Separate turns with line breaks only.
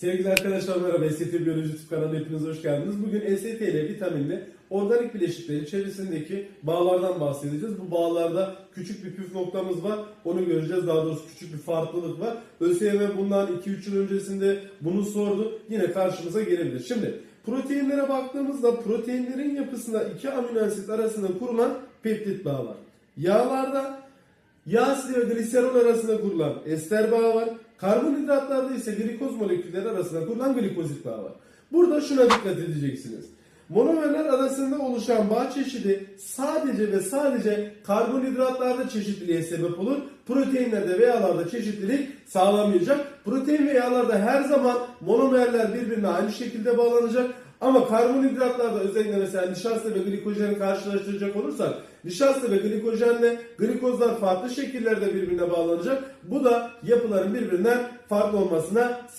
Sevgili arkadaşlar merhaba. ST Biyoloji YouTube kanalına hepiniz hoş geldiniz. Bugün ST ile vitaminli organik bileşiklerin içerisindeki bağlardan bahsedeceğiz. Bu bağlarda küçük bir püf noktamız var. Onu göreceğiz. Daha doğrusu küçük bir farklılık var. ÖSYM bundan 2-3 yıl öncesinde bunu sordu. Yine karşımıza gelebilir. Şimdi proteinlere baktığımızda proteinlerin yapısında iki amino asit arasında kurulan peptit bağı var. Yağlarda Yağ asidi ve gliserol arasında kurulan ester bağı var. Karbonhidratlarda ise glikoz molekülleri arasında kurulan glikozit bağı var. Burada şuna dikkat edeceksiniz. Monomerler arasında oluşan bağ çeşidi sadece ve sadece karbonhidratlarda çeşitliliğe sebep olur. Proteinlerde ve yağlarda çeşitlilik sağlamayacak. Protein ve yağlarda her zaman monomerler birbirine aynı şekilde bağlanacak. Ama karbonhidratlarda özellikle mesela nişasta ve glikojeni karşılaştıracak olursak nişasta ve glikojenle glikozlar farklı şekillerde birbirine bağlanacak. Bu da yapıların birbirinden farklı olmasına sebep